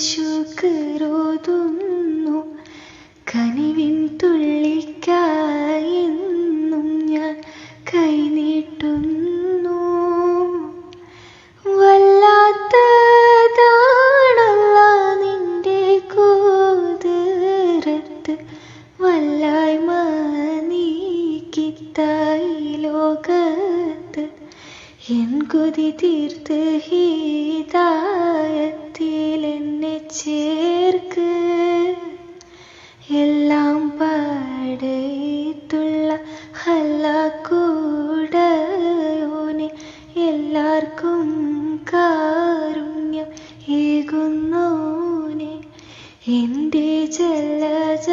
ശുക്രോതുന്നു കനിവിൻ തുള്ളിക്കായെന്നും ഞാൻ കൈനീട്ടുന്നു. വല്ലാത്തതാണല്ല നിന്റെ കൂതിരത്ത് വല്ലായ്മ നീക്കിത്തായി ലോകത്ത്. എൻ കൊതി തീർത്ത് ഹീതാ ചേർക്ക് എല്ലാം പടയത്തുള്ള ഹല്ലക്കൂടയോനെ എല്ലാവർക്കും കാരുണ്യം ഏകുന്നോനെ. എന്റെ ജലജ